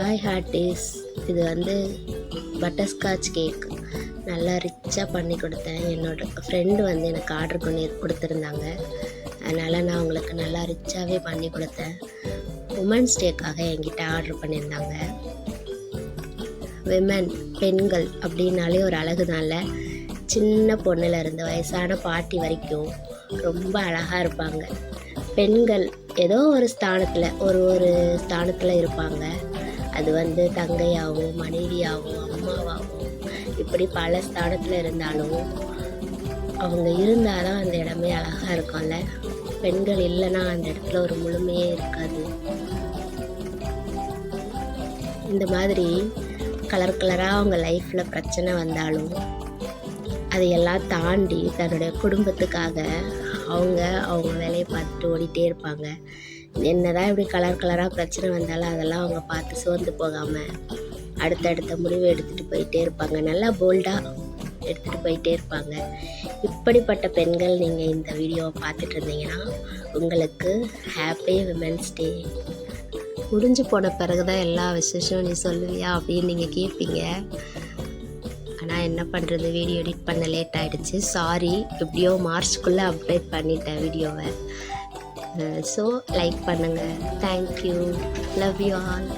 Hi ஹார்டிஸ் இது வந்து butterscotch cake நல்லா ரிச்சாக பண்ணி கொடுத்தேன். என்னோட ஃப்ரெண்டு வந்து எனக்கு ஆர்டர் பண்ணி கொடுத்துருந்தாங்க. அதனால் நான் உங்களுக்கு நல்லா ரிச்சாகவே பண்ணி கொடுத்தேன். உமன்ஸ் டேக்காக என்கிட்ட ஆர்டர் பண்ணியிருந்தாங்க. விமன் பெண்கள் அப்படின்னாலே ஒரு அழகு தான்ல சின்ன பொண்ணுலேருந்து வயசான பாட்டி வரைக்கும் ரொம்ப அழகாக இருப்பாங்க. பெண்கள் ஏதோ ஒரு ஸ்தானத்தில் ஒரு ஒரு ஸ்தானத்தில் இருப்பாங்க. அது வந்து தங்கையாகவும் மனைவியாகவும் அம்மாவாகவும் இப்படி பல ஸ்தானத்தில் இருந்தாலும் அவங்க இருந்தால் தான் அந்த இடமே அழகாக இருக்கும்ல? பெண்கள் இல்லைன்னா அந்த இடத்துல ஒரு முழுமையே இருக்காது. இந்த மாதிரி கலர் கலராக அவங்க லைஃப்பில் பிரச்சனை வந்தாலும் அதையெல்லாம் தாண்டி தன்னுடைய குடும்பத்துக்காக அவங்க அவங்க வேலையை பார்த்துட்டு ஓடிட்டே இருப்பாங்க. என்னதான் இப்படி கலர் கலராக பிரச்சனை வந்தாலும் அதெல்லாம் அவங்க பார்த்து சோர்ந்து போகாமல் அடுத்தடுத்த முடிவு எடுத்துகிட்டு போயிட்டே இருப்பாங்க. நல்லா போல்டாக எடுத்துகிட்டு போயிட்டே இருப்பாங்க. இப்படிப்பட்ட பெண்கள் நீங்கள் இந்த வீடியோவை பார்த்துட்டு இருந்தீங்கன்னா உங்களுக்கு ஹாப்பி விமென்ஸ் டே முடிஞ்சு போன பிறகு தான் எல்லா விசேஷமும் நீ சொல்லுவியா அப்படின்னு நீங்கள் கேட்பீங்க ஆனால் என்ன பண்ணுறது வீடியோ எடிட் பண்ண லேட் ஆகிடுச்சு சாரி எப்படியோ மார்ச்குள்ளே அப்டேட் பண்ணிட்டேன் வீடியோவை ஸோ லைக் பண்ணுங்கள் thank you love you all